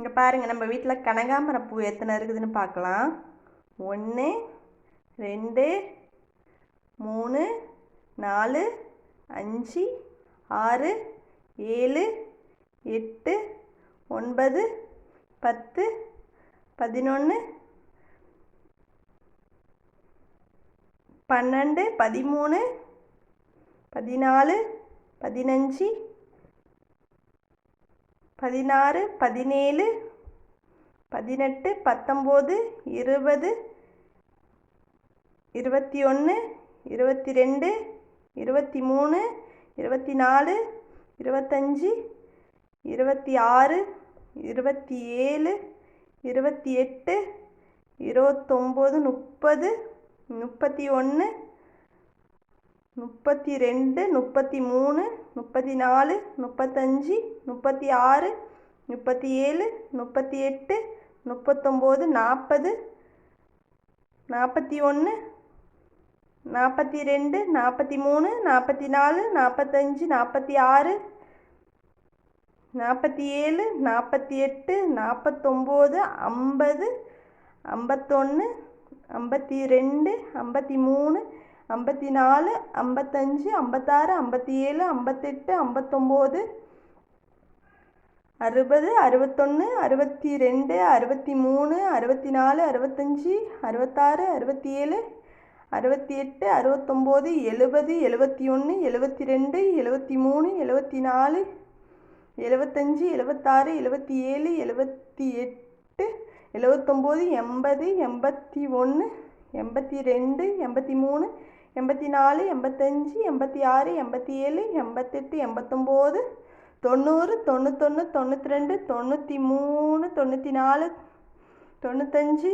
இங்கே பாருங்கள் நம்ம வீட்டில் கனகாமரம் பூ எத்தனை இருக்குதுன்னு பார்க்கலாம் ஒன்று ரெண்டு மூணு நாலு அஞ்சு ஆறு ஏழு எட்டு ஒன்பது பத்து பதினொன்று பன்னெண்டு பதிமூணு பதினாலு பதினஞ்சு பதினாறு பதினேழு பதினெட்டு பத்தொம்போது இருபது இருபத்தி ஒன்று இருபத்தி ரெண்டு இருபத்தி மூணு இருபத்தி நாலு இருபத்தஞ்சி இருபத்தி ஆறு இருபத்தி ஏழு இருபத்தி எட்டு இருபத்தொம்போது முப்பது முப்பத்தி ஒன்று முப்பத்தி ரெண்டு முப்பத்தி மூணு முப்பத்தி நாலு முப்பத்தஞ்சு முப்பத்தி ஆறு முப்பத்தி ஏழு முப்பத்தி எட்டு முப்பத்தொம்போது நாற்பது நாற்பத்தி ஒன்று நாற்பத்தி ரெண்டு நாற்பத்தி மூணு நாற்பத்தி நாலு நாற்பத்தஞ்சு நாற்பத்தி ஆறு நாற்பத்தி ஏழு நாற்பத்தி எட்டு நாற்பத்தொம்போது ஐம்பது ஐம்பத்தொன்று ஐம்பத்தி ரெண்டு ஐம்பத்தி மூணு ஐம்பத்தி நாலு ஐம்பத்தஞ்சு ஐம்பத்தாறு ஐம்பத்தி ஏழு ஐம்பத்தெட்டு ஐம்பத்தொம்போது அறுபது அறுபத்தொன்று அறுபத்தி ரெண்டு அறுபத்தி மூணு அறுபத்தி நாலு அறுபத்தஞ்சி அறுபத்தாறு அறுபத்தி ஏழு அறுபத்தி எட்டு அறுபத்தொம்போது எழுபது எழுபத்தி ஒன்று எழுபத்தி ரெண்டு எழுபத்தி மூணு எழுபத்தி நாலு எழுபத்தஞ்சி எழுபத்தாறு எழுபத்தி ஏழு எழுபத்தி எட்டு எழுபத்தொம்போது எண்பது எண்பத்தி ஒன்று எண்பத்தி ரெண்டு எண்பத்தி மூணு எண்பத்தி நாலு எண்பத்தஞ்சி எண்பத்தி ஆறு எண்பத்தி ஏழு எண்பத்தெட்டு எண்பத்தொம்போது தொண்ணூறு தொண்ணூத்தொன்று தொண்ணூற்றி ரெண்டு தொண்ணூற்றி மூணு தொண்ணூற்றி நாலு தொண்ணூத்தஞ்சு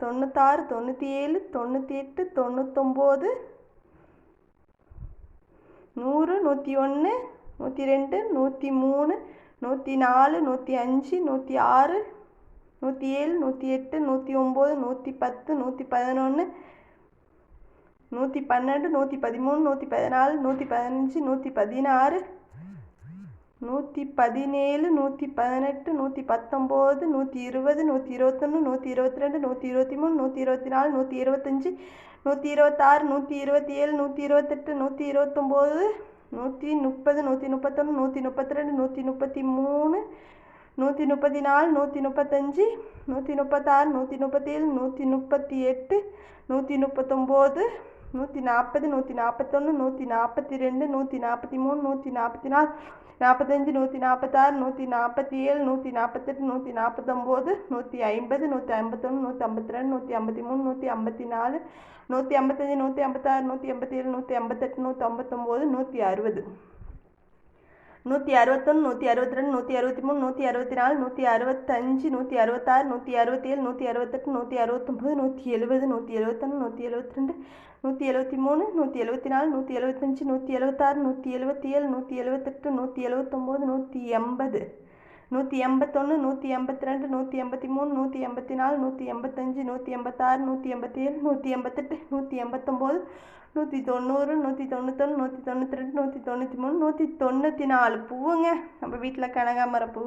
தொண்ணூத்தாறு தொண்ணூற்றி ஏழு தொண்ணூற்றி எட்டு தொண்ணூத்தொம்போது நூறு நூற்றி ஒன்று நூற்றி ரெண்டு நூற்றி மூணு நூற்றி நாலு நூற்றி அஞ்சு நூற்றி ஆறு நூற்றி ஏழு நூற்றி எட்டு நூற்றி ஒம்பது நூற்றி பத்து நூற்றி பதினொன்று நூற்றி பன்னெண்டு நூற்றி பதிமூணு நூற்றி பதினாலு நூற்றி பதினஞ்சு நூற்றி பதினாறு நூற்றி பதினேழு நூற்றி பதினெட்டு நூற்றி பத்தொம்போது நூற்றி இருபது நூற்றி இருபத்தொன்று நூற்றி இருபத்தி ரெண்டு நூற்றி இருபத்தி மூணு நூற்றி இருபத்தி நாலு நூற்றி இருபத்தஞ்சி நூற்றி இருபத்தாறு நூற்றி இருபத்தி ஏழு நூற்றி இருபத்தெட்டு நூற்றி இருபத்தொம்போது நூற்றி முப்பது நூற்றி முப்பத்தொன்று நூற்றி முப்பத்தி ரெண்டு நூற்றி முப்பத்தி மூணு நூற்றி முப்பத்தி நாலு நூற்றி முப்பத்தஞ்சு நூற்றி முப்பத்தாறு நூற்றி முப்பத்தேழு நூற்றி முப்பத்தி எட்டு நூற்றி முப்பத்தொம்போது நூற்றி நாற்பது நூற்றி நாற்பத்தொன்று நூற்றி நாற்பத்தி ரெண்டு நூற்றி நாற்பத்தி மூணு நூற்றி நாற்பத்தி நாலு நாற்பத்தஞ்சு நூற்றி நாற்பத்தாறு நூற்றி நாற்பத்தி ஏழு நூற்றி நாற்பத்தெட்டு நூற்றி நாற்பத்தொம்போது நூற்றி ஐம்பது நூற்றி ஐம்பத்தொன்று நூற்றி ஐம்பத்தி ரெண்டு நூற்றி ஐம்பத்தி மூணு நூற்றி ஐம்பத்தி நாலு நூற்றி ஐம்பத்தஞ்சு நூற்றி ஐம்பத்தாறு நூற்றி ஐம்பத்தேழு நூற்றி ஐம்பத்தெட்டு நூற்றி ஐம்பத்தொம்போது நூற்றி அறுபது நூற்றி அறுபத்தொன்று நூற்றி அறுபத்தி ரெண்டு நூற்றி அறுபத்தி மூணு நூற்றி அறுபத்தி நாலு நூற்றி அறுபத்தஞ்சு நூற்றி அறுபத்தாறு நூற்றி அறுபத்தேழு நூற்றி அறுபத்தெட்டு நூற்றி அறுபத்தொம்போது நூற்றி எழுபது நூற்றி எழுபத்தொன்று நூற்றி எழுபத்தி ரெண்டு நூற்றி எழுபத்தி மூணு நூற்றி எழுபத்தி நாலு நூற்றி எழுபத்தஞ்சு நூற்றி எழுபத்தாறு நூற்றி எழுபத்தி ஏழு நூற்றி எழுபத்தெட்டு நூற்றி எழுபத்தொம்போது நூற்றி எண்பது நூற்றி எண்பத்தொன்று நூற்றி எண்பத்தி ரெண்டு நூற்றி எண்பத்தி மூணு நூற்றி எண்பத்தி நாலு நூற்றி எண்பத்தஞ்சு நூற்றி எண்பத்தாறு நூற்றி எண்பத்தி ஏழு நூற்றி எண்பத்தெட்டு நூற்றி எண்பத்தொம்போது நூற்றி தொண்ணூறு நூற்றி தொண்ணூத்தொன்று நூற்றி தொண்ணூற்றி ரெண்டு நூற்றி தொண்ணூற்றி மூணு நூற்றி தொண்ணூற்றி நாலு பூவுங்க. நம்ம வீட்டில் கனகாமரம் பூ